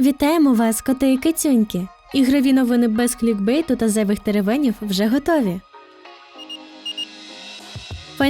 Вітаємо вас, коти і кицюньки! Ігрові новини без клікбейту та зайвих теревенів вже готові.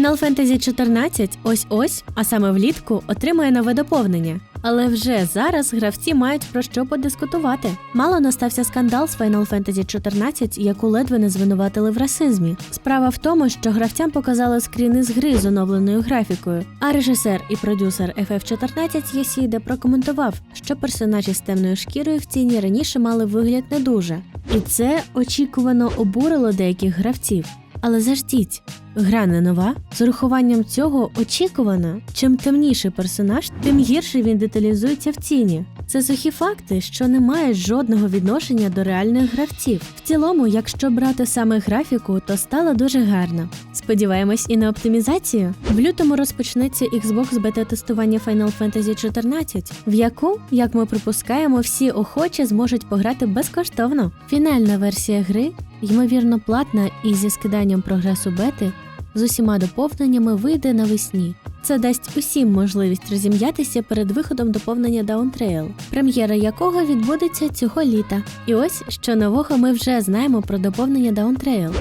Final Fantasy 14 ось-ось, а саме влітку, отримає нове доповнення. Але вже зараз гравці мають про що подискутувати. Мало настався скандал з Final Fantasy 14, яку ледве не звинуватили в расизмі. Справа в тому, що гравцям показали скріни з гри з оновленою графікою, а режисер і продюсер FF14 Єсіде прокоментував, що персонажі з темною шкірою в ціні раніше мали вигляд не дуже. І це очікувано обурило деяких гравців. Але заждіть, гра не нова. З урахуванням цього очікувано, чим темніший персонаж, тим гірше він деталізується в ціні. Це сухі факти, що не мають жодного відношення до реальних гравців. В цілому, якщо брати саме графіку, то стало дуже гарно. Сподіваємось і на оптимізацію. В лютому розпочнеться Xbox бета-тестування Final Fantasy 14, в яку, як ми припускаємо, всі охочі зможуть пограти безкоштовно. Фінальна версія гри, ймовірно, платна і зі скиданням прогресу бети, з усіма доповненнями вийде навесні. Це дасть усім можливість розім'ятися перед виходом доповнення Down прем'єра якого відбудеться цього літа. І ось що нового ми вже знаємо про доповнення Trail.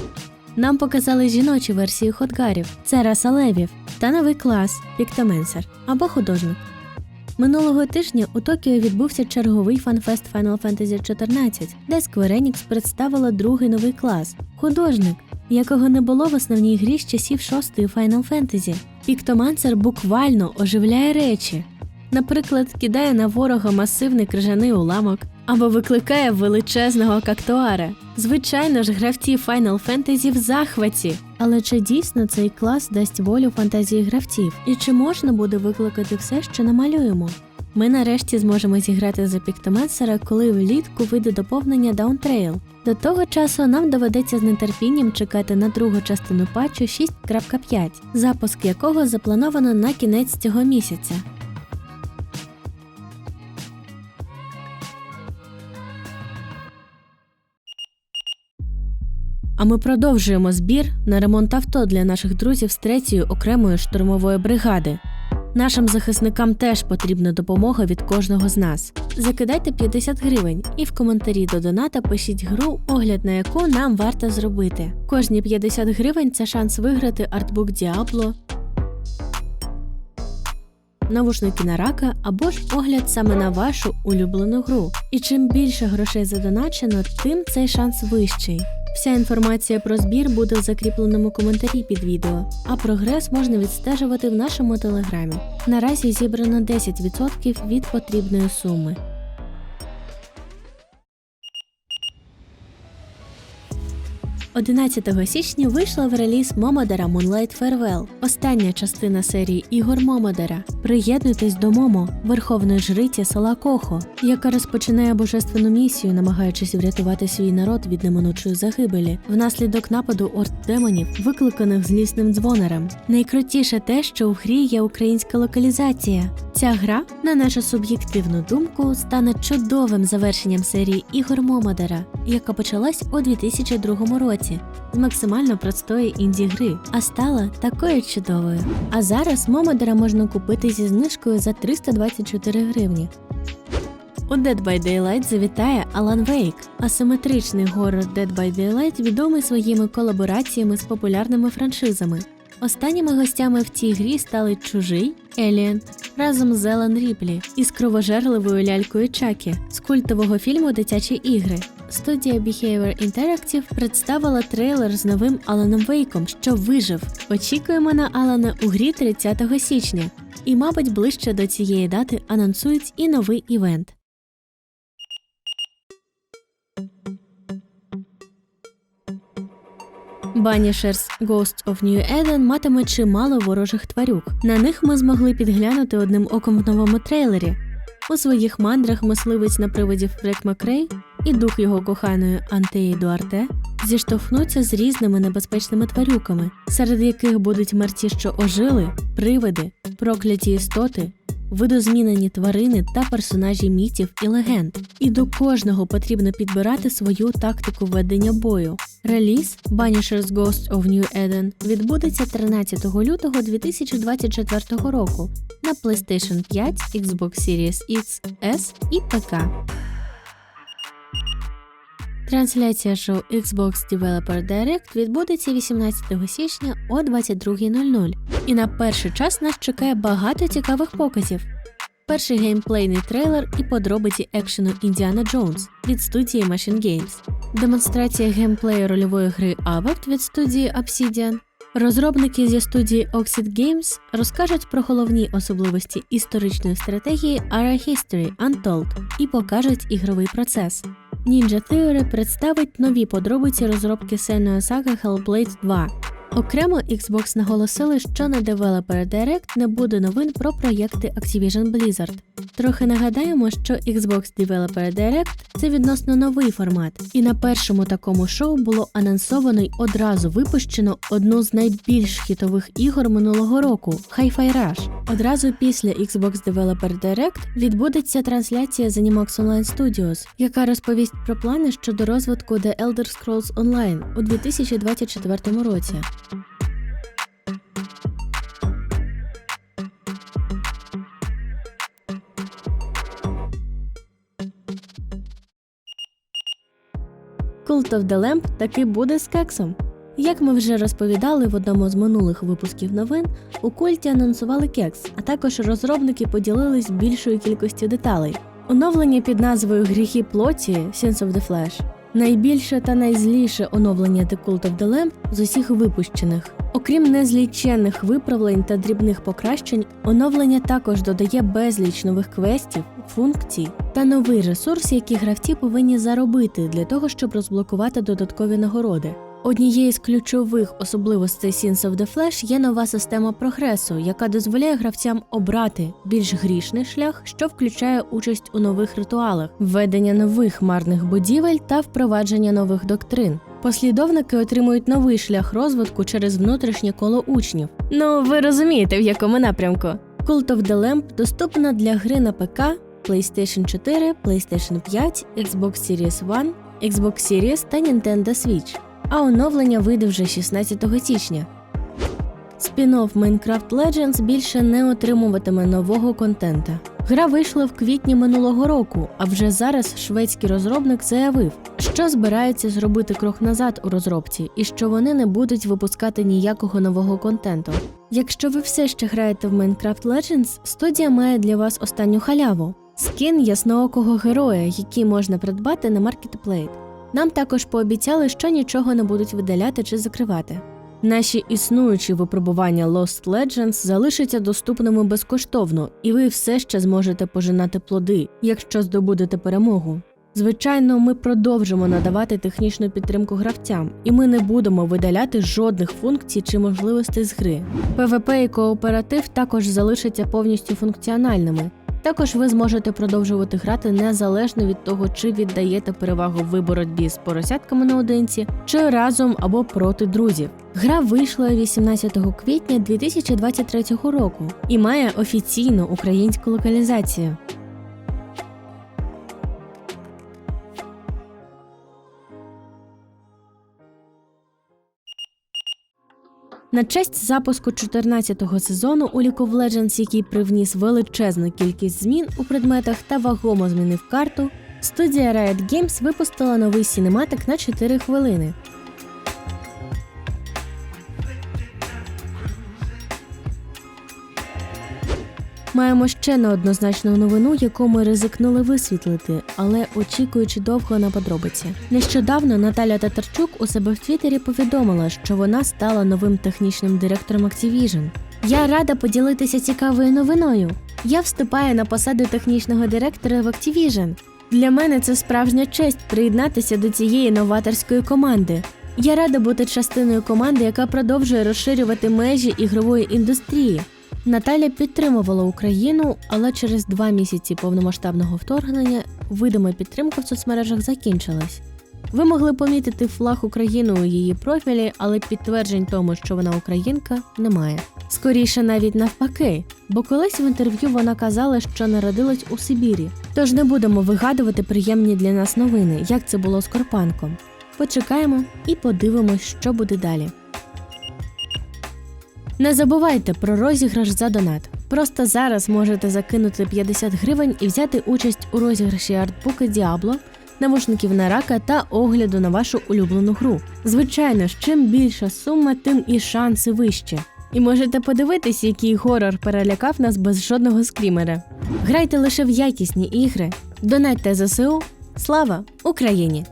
Нам показали жіночу версію хотгарів, це раса левів, та новий клас Піктоменсер або художник. Минулого тижня у Токіо відбувся черговий фанфест Final Fantasy 14, де Square Enix представила другий новий клас художник, якого не було в основній грі з часів шостої Final Fantasy. Піктомансер буквально оживляє речі. Наприклад, кидає на ворога масивний крижаний уламок або викликає величезного кактуара. Звичайно ж, гравці Final Fantasy в захваті. Але чи дійсно цей клас дасть волю фантазії гравців? І чи можна буде викликати все, що намалюємо? Ми нарешті зможемо зіграти за Піктомансера, коли влітку вийде доповнення Down Trail. До того часу нам доведеться з нетерпінням чекати на другу частину патчу 6.5, запуск якого заплановано на кінець цього місяця. А ми продовжуємо збір на ремонт авто для наших друзів з третьої окремої штурмової бригади. Нашим захисникам теж потрібна допомога від кожного з нас. Закидайте 50 гривень і в коментарі до доната пишіть гру, огляд на яку нам варто зробити. Кожні 50 гривень це шанс виграти артбук Діабло, навушники на рака або ж огляд саме на вашу улюблену гру. І чим більше грошей задоначено, тим цей шанс вищий. Вся інформація про збір буде в закріпленому коментарі під відео, а прогрес можна відстежувати в нашому телеграмі. Наразі зібрано 10% від потрібної суми. – 11 січня вийшла в реліз Момодера Moonlight Farewell, остання частина серії ігор Момодера. Приєднуйтесь до Момо, верховної жриці села Кохо, яка розпочинає божественну місію, намагаючись врятувати свій народ від неминучої загибелі внаслідок нападу орд демонів, викликаних злісним дзвонером. Найкрутіше те, що в грі є українська локалізація. Ця гра, на нашу суб'єктивну думку, стане чудовим завершенням серії ігор Момодера, яка почалась у 2002 році з максимально простої інді гри, а стала такою чудовою. А зараз Момодера можна купити зі знижкою за 324 гривні. У Dead by Daylight завітає Alan Wake. Асиметричний горор Dead by Daylight відомий своїми колабораціями з популярними франшизами. Останніми гостями в цій грі стали чужий Еліен разом з Елен Ріплі із кровожерливою лялькою Чакі з культового фільму Дитячі ігри. Студія Behavior Interactive представила трейлер з новим Аланом Вейком, що вижив. Очікуємо на Алана у грі 30 січня. І, мабуть, ближче до цієї дати анонсують і новий івент. Banishers Ghosts of New Eden матиме чимало ворожих тварюк. На них ми змогли підглянути одним оком в новому трейлері. У своїх мандрах мисливець на приводі Фрек Макрей і дух його коханої Антеї Дуарте зіштовхнуться з різними небезпечними тварюками, серед яких будуть мерці, що ожили, привиди, прокляті істоти, видозмінені тварини та персонажі мітів і легенд. І до кожного потрібно підбирати свою тактику ведення бою. Реліз Banishers Ghost of New Eden відбудеться 13 лютого 2024 року на PlayStation 5, Xbox Series X, S і ПК. Трансляція шоу Xbox Developer Direct відбудеться 18 січня о 22.00. І на перший час нас чекає багато цікавих показів. Перший геймплейний трейлер і подробиці екшену Індіана Джонс від студії Machine Games, демонстрація геймплею рольової гри Avert від студії Obsidian. Розробники зі студії Oxid Games розкажуть про головні особливості історичної стратегії Ara History Untold і покажуть ігровий процес. Ninja Theory представить нові подробиці розробки сольної саги Hellblade 2. Окремо Xbox наголосили, що на Developer Direct не буде новин про проєкти Activision Blizzard. Трохи нагадаємо, що Xbox Developer Direct – це відносно новий формат, і на першому такому шоу було анонсовано й одразу випущено одну з найбільш хітових ігор минулого року Hi-Fi Rush. Одразу після Xbox Developer Direct відбудеться трансляція з Animax Online Studios, яка розповість про плани щодо розвитку The Elder Scrolls Online у 2024 році. Cult of the Lamp таки буде з кексом. Як ми вже розповідали в одному з минулих випусків новин, у культі анонсували кекс, а також розробники поділились більшою кількістю деталей. Оновлення під назвою Гріхи плоті Sins of the Flesh найбільше та найзліше оновлення The Cult of the Lamp з усіх випущених. Окрім незліченних виправлень та дрібних покращень, оновлення також додає безліч нових квестів, функцій та новий ресурс, який гравці повинні заробити для того, щоб розблокувати додаткові нагороди. Однією з ключових особливостей Sins of the Flash є нова система прогресу, яка дозволяє гравцям обрати більш грішний шлях, що включає участь у нових ритуалах, введення нових марних будівель та впровадження нових доктрин. Послідовники отримують новий шлях розвитку через внутрішнє коло учнів. Ну, ви розумієте, в якому напрямку. Cult of the Lamp доступна для гри на ПК, PlayStation 4, PlayStation 5, Xbox Series One, Xbox Series та Nintendo Switch а оновлення вийде вже 16 січня. Спін-офф Minecraft Legends більше не отримуватиме нового контента. Гра вийшла в квітні минулого року, а вже зараз шведський розробник заявив, що збирається зробити крок назад у розробці і що вони не будуть випускати ніякого нового контенту. Якщо ви все ще граєте в Minecraft Legends, студія має для вас останню халяву скін ясноокого героя, який можна придбати на Marketplace. Нам також пообіцяли, що нічого не будуть видаляти чи закривати. Наші існуючі випробування Lost Legends залишаться доступними безкоштовно, і ви все ще зможете пожинати плоди, якщо здобудете перемогу. Звичайно, ми продовжимо надавати технічну підтримку гравцям, і ми не будемо видаляти жодних функцій чи можливостей з гри. ПВП і кооператив також залишаться повністю функціональними, також ви зможете продовжувати грати незалежно від того, чи віддаєте перевагу в з поросятками наодинці, чи разом або проти друзів. Гра вийшла 18 квітня 2023 року і має офіційну українську локалізацію. На честь запуску 14-го сезону у League of Legends, який привніс величезну кількість змін у предметах та вагомо змінив карту, студія Riot Games випустила новий сінематик на 4 хвилини. Маємо ще неоднозначну новину, яку ми ризикнули висвітлити, але очікуючи довго на подробиці. Нещодавно Наталя Татарчук у себе в Твіттері повідомила, що вона стала новим технічним директором Activision. Я рада поділитися цікавою новиною. Я вступаю на посаду технічного директора в Activision. Для мене це справжня честь приєднатися до цієї новаторської команди. Я рада бути частиною команди, яка продовжує розширювати межі ігрової індустрії. Наталя підтримувала Україну, але через два місяці повномасштабного вторгнення видима підтримка в соцмережах закінчилась. Ви могли помітити флаг України у її профілі, але підтверджень тому, що вона українка, немає. Скоріше навіть навпаки, бо колись в інтерв'ю вона казала, що народилась у Сибірі. Тож не будемо вигадувати приємні для нас новини, як це було з Корпанком. Почекаємо і подивимось, що буде далі. Не забувайте про розіграш за донат. Просто зараз можете закинути 50 гривень і взяти участь у розіграші артбуки Діабло навушників на рака та огляду на вашу улюблену гру. Звичайно ж, чим більша сума, тим і шанси вище. І можете подивитись, який горор перелякав нас без жодного скрімера. Грайте лише в якісні ігри, донайте ЗСУ. Слава Україні!